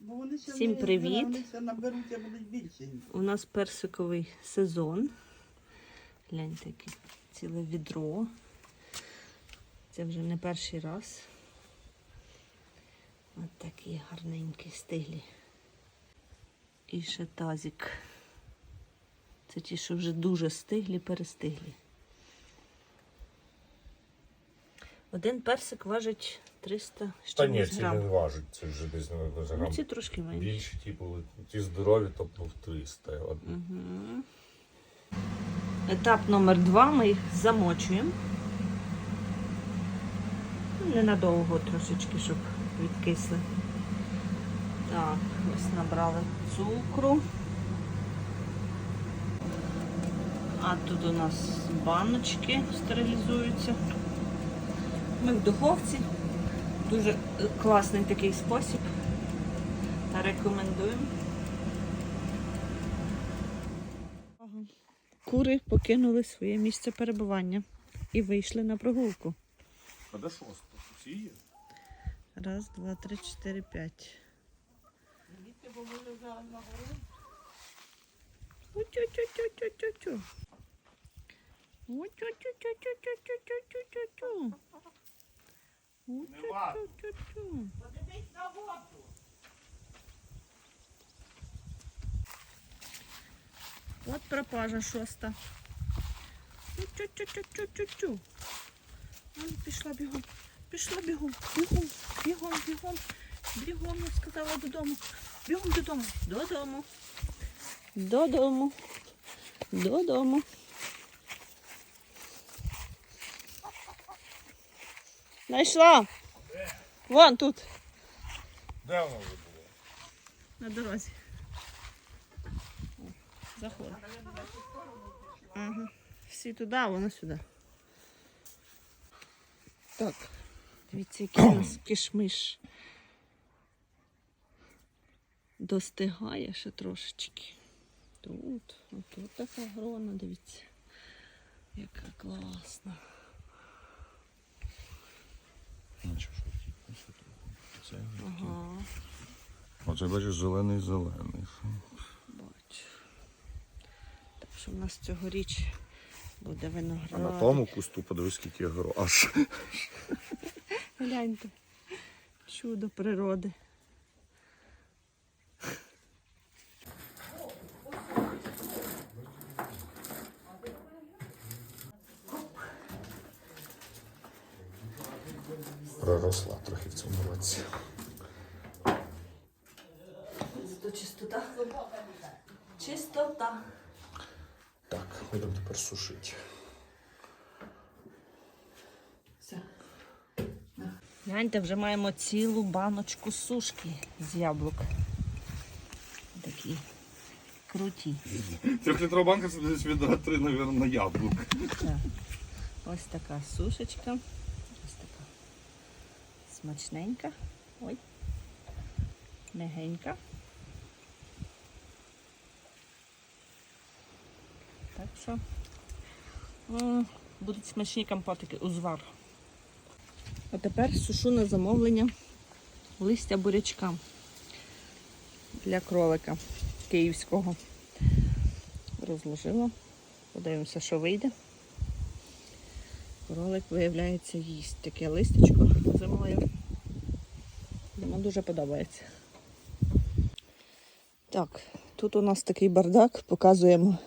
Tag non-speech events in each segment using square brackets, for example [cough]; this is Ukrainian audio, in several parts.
Бо вони ще Всім не- привіт. Вони ще наберуться, будуть більші. У нас персиковий сезон. Гляньте, яке ціле відро. Це вже не перший раз. Ось такі гарненькі стиглі. І ще тазик. Це ті, що вже дуже стиглі, перестиглі. Один персик важить 300 з Та ні, чимось ці не грам. важить, це вже десь на Ну, грам. ці трошки менші. Більші, типу, ті здорові, тобто в 300. От. Етап номер два ми їх замочуємо. Ну, Ненадовго трошечки, щоб відкисли. Так, ось набрали цукру. А тут у нас баночки стерилізуються. Ми в духовці. Дуже класний такий спосіб. Рекомендуємо. Кури покинули своє місце перебування і вийшли на прогулку. А де шоста? Всі є? Раз, два, три, чотири, п'ять. Утю-тю-тю-тю-тю-тю. Утю-тю-тю-тю-тю-тю-тю-тю. Утю-тю-тю-тю. От пропажа шоста. Чу-чу-чу-чу-чу-чу. Ой, пішла бігом. Пішла бігом. Бігом, бігом, бігом. Бігом, я сказала додому. Бігом додому. Додому. Додому. Додому. Знайшла. Вон тут, Де воно вже було? на дорозі. Заходь. Ага. Всі туди, а вона сюди. Так. Дивіться, який у [clears throat] нас кишмиш. Достигає ще трошечки. Тут, отут така грона, дивіться. Яка класна. Нічого, що типу, що тут. Це Ага, Оце бачиш зелений зелений. бачу. Так що в нас цьогоріч буде А на тому кусту подивись, скільки грош. Гляньте. Чудо природи. Проросла трохи в цьому році. Чистота. Чистота. Так, будемо тепер сушити. Все. Гляньте, вже маємо цілу баночку сушки з яблук. Такі круті. Трьохлітрова банка це десь відра три, мабуть, на яблук. Так. Ось така сушечка. Ось така смачненька. Ой. Мягенька. Так будуть смачні компотики, узвар. А тепер сушу на замовлення листя бурячка для кролика київського. Розложила. Подивимося, що вийде. Кролик, виявляється, їсть таке листечко зимою. Йому дуже подобається. Так, тут у нас такий бардак, показуємо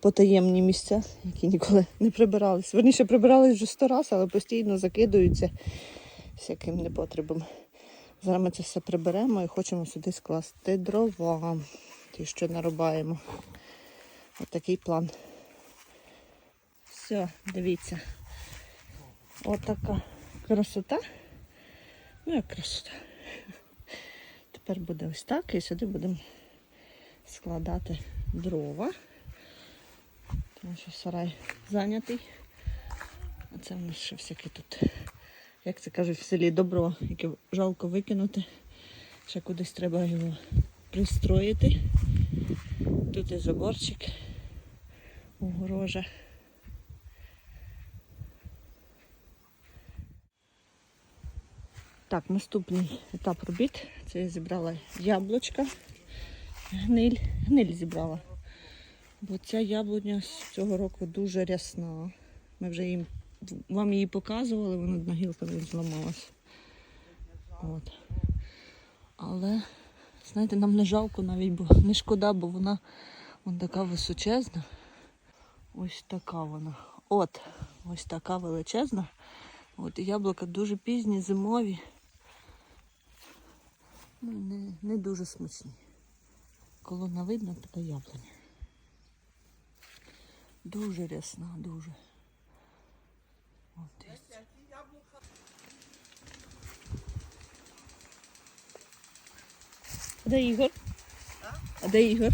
потаємні місця, які ніколи не прибирались. Верніше прибирались вже сто разів, але постійно закидуються всяким непотребом. Зараз ми це все приберемо і хочемо сюди скласти дрова, ті, що нарубаємо. Ось такий план. Все, дивіться. Отака красота. Ну, як красота. Тепер буде ось так і сюди будемо складати дрова. Тому що сарай зайнятий. А це в нас ще всяке тут, як це кажуть в селі, добро, яке жалко викинути. Ще кудись треба його пристроїти. Тут і заборчик, огорожа. Так, наступний етап робіт. Це я зібрала яблучка. Гниль. Гниль зібрала. Бо ця яблуня з цього року дуже рясна. Ми вже їм, вам її показували, вона одна гілка зламалась. Але, знаєте, нам не жалко навіть, бо не шкода, бо вона, вона така височезна. Ось така вона. От, ось така величезна. От яблука дуже пізні, зимові. Ну, не, не дуже смачні. Колона видно, така яблуня. Дуже рясна, дуже. От. А де Ігор? А де Ігор?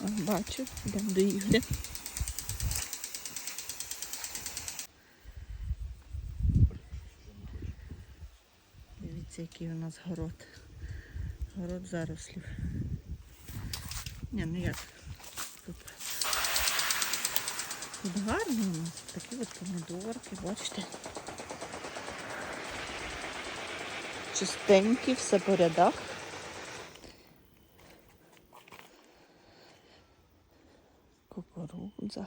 А, бачу, йдемо до Ігоря. Дивіться, який у нас город. Город зарослів. Ні, ну як? Тут, тут гарно у нас. Такі от помідорки, бачите. Чистенькі, все по рядах. Кукурудза.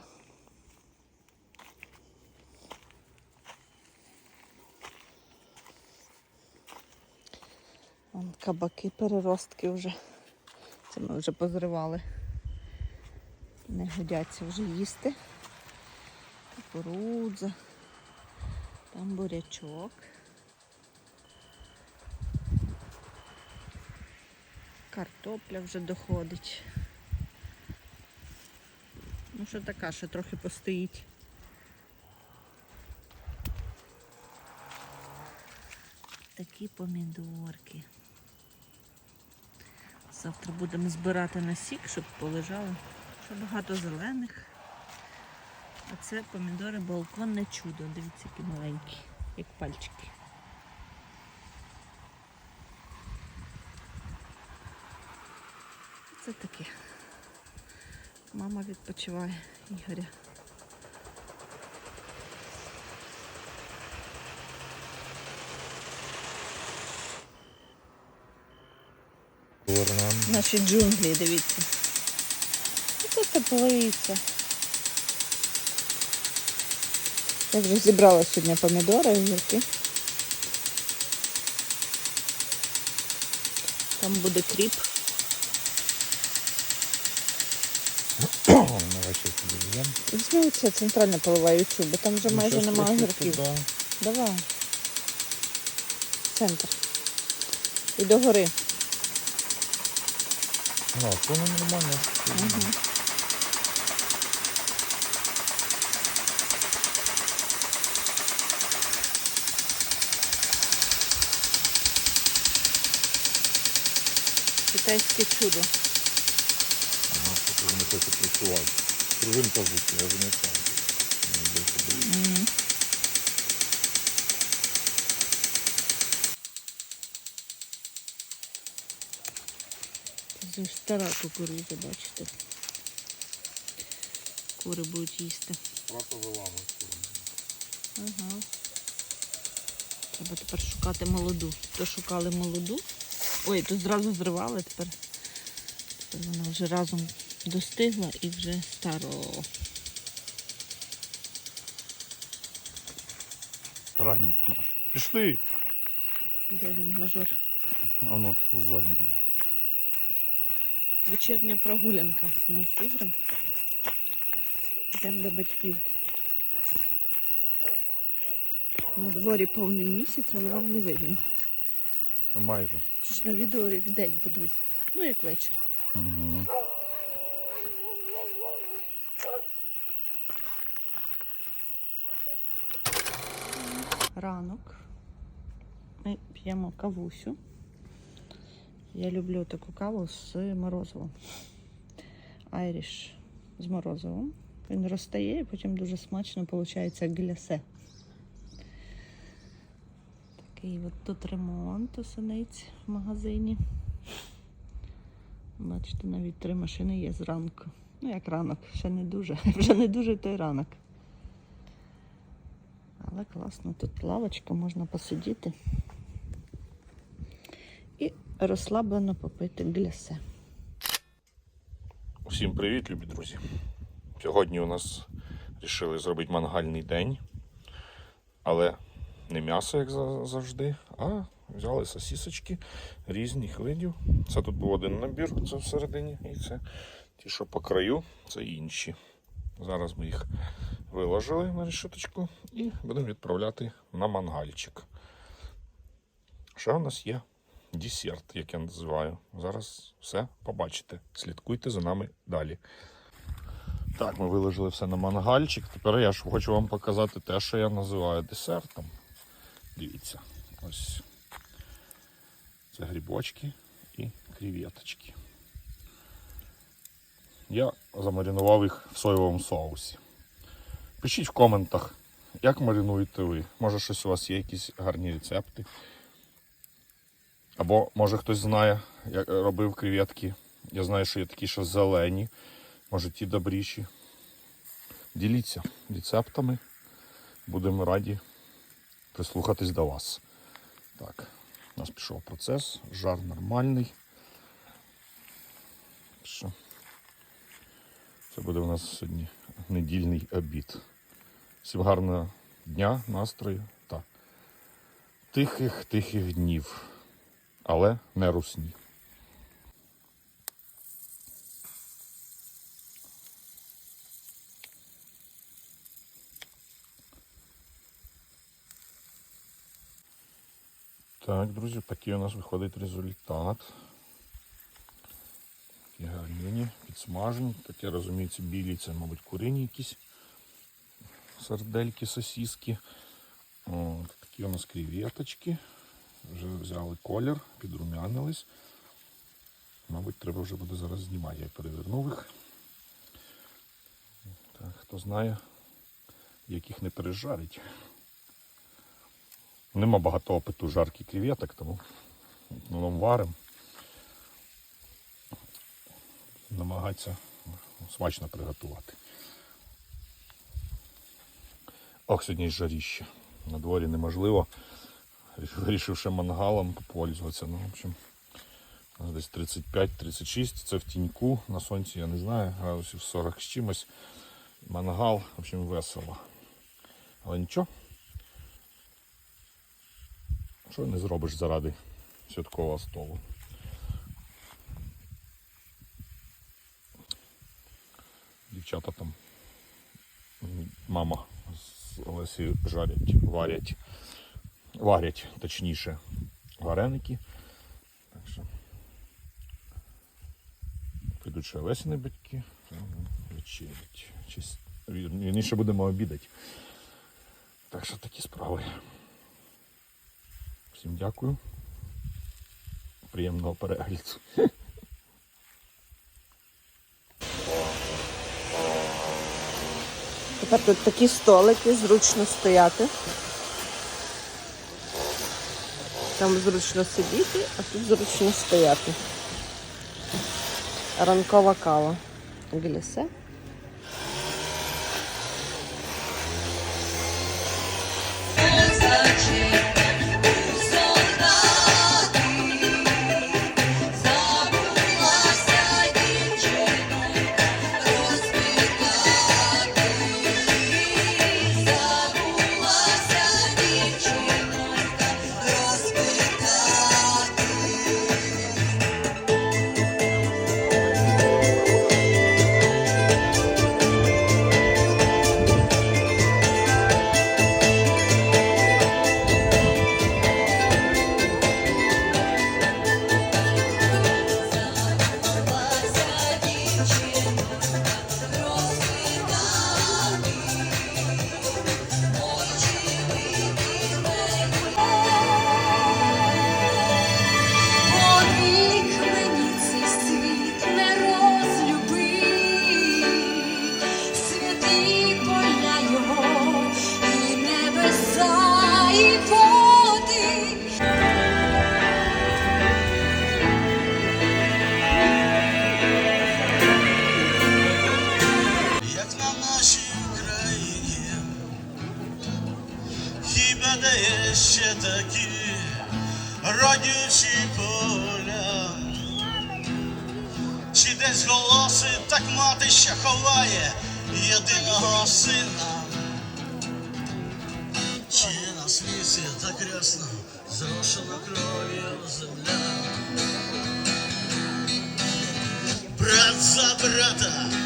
Вон кабаки, переростки вже. Це ми вже позривали. Не годяться вже їсти. Кукурудза. Там бурячок. Картопля вже доходить. Ну, що така, що трохи постоїть. Такі помідорки. Завтра будемо збирати на сік, щоб полежало. Ще багато зелених. А це помідори балконне чудо. Дивіться, які маленькі, як пальчики. Це таке. Мама відпочиває Ігоря. Наші джунглі, дивіться. Це теплиця. Я вже зібрала сьогодні помідори, огірки. Там буде кріп. Візьми це центральне поливаю цю, бо там вже майже немає огірків. Давай. Центр. І догори. Ну, то не нормально. Угу. Китайське чудо. Ага, тут вони хочуть працювати. Пружинка звук, я вже не знаю. Мені більше буде. Це ж стара кукурудза, бачите. Кури будуть їсти. Ага. Треба тепер шукати молоду. То шукали молоду. Ой, то зразу зривали, тепер, тепер вона вже разом достигла і вже старо. Ранник наш. Пішли. Де він мажор? Воно ззаді. Вечірня прогулянка у нас з Ігорем. Йдемо до батьків. На дворі повний місяць, але вам не видно. Майже. Чи ж на відео як день подивись. Ну як вечір. Угу. Ранок. Ми п'ємо кавусю. Я люблю таку каву з морозивом. Айріш з морозивом. Він розтає і потім дуже смачно виходить глясе. Такий от тут ремонт у синиць в магазині. Бачите, навіть три машини є зранку. Ну, як ранок, ще не дуже. [laughs] Вже не дуже той ранок. Але класно, тут лавочка, можна посидіти розслаблено попити глясе. Всім привіт, любі друзі. Сьогодні у нас вирішили зробити мангальний день. Але не м'ясо, як завжди, а взяли сосісочки різних видів. Це тут був один набір, це всередині, і це ті, що по краю, це інші. Зараз ми їх виложили на решеточку і будемо відправляти на мангальчик. Ще у нас є десерт, як я називаю. Зараз все побачите. Слідкуйте за нами далі. Так, ми виложили все на мангальчик. Тепер я ж хочу вам показати те, що я називаю десертом. Дивіться, ось це грибочки і креветочки. Я замаринував їх в соєвому соусі. Пишіть в коментах, як маринуєте ви. Може щось у вас є, якісь гарні рецепти. Або може хтось знає, як робив креветки. Я знаю, що є такі, що зелені, може ті добріші. Діліться рецептами. Будемо раді прислухатись до вас. Так, у нас пішов процес, жар нормальний. Що? Це буде у нас сьогодні недільний обід. Всім гарного дня, настрою та тихих, тихих днів але не русні. Так, друзі, такий у нас виходить результат. Такі гарні, підсмажені. Так я розумію, ці білі, це, мабуть, курині якісь сардельки, сосиски. От, такі у нас креветочки. Вже взяли колір, підрумянились. Мабуть, треба вже буде зараз знімати. Я перевернув їх. Так, хто знає, як їх не пережарить. Нема багато опиту жарки креветок, тому ну, варимо. Намагатися смачно приготувати. Ох, сьогодні жаріще. На дворі неможливо [laughs] вирішив ще мангалом попользуватися. Ну, в общем, десь 35-36, це в тіньку, на сонці, я не знаю, градусів 40 з чимось. Мангал, в общем, весело. Але нічого. Що не зробиш заради святкового столу. Дівчата там, мама з Олесі жарять, варять варять, точніше, вареники. Так що підуть ще Лесіни батьки. Вірніше будемо обідати. Так що такі справи. Всім дякую. Приємного перегляду. Тепер тут такі столики, зручно стояти. Там зручно сидіти, а тут зручно стояти. Ранкова кава. Глісе. Хіба де є ще такі родючі поля? Чи десь голоси так мати ще ховає єдиного сина? Чи на світі так рясно зрошена кров'ю земля? Брат за брата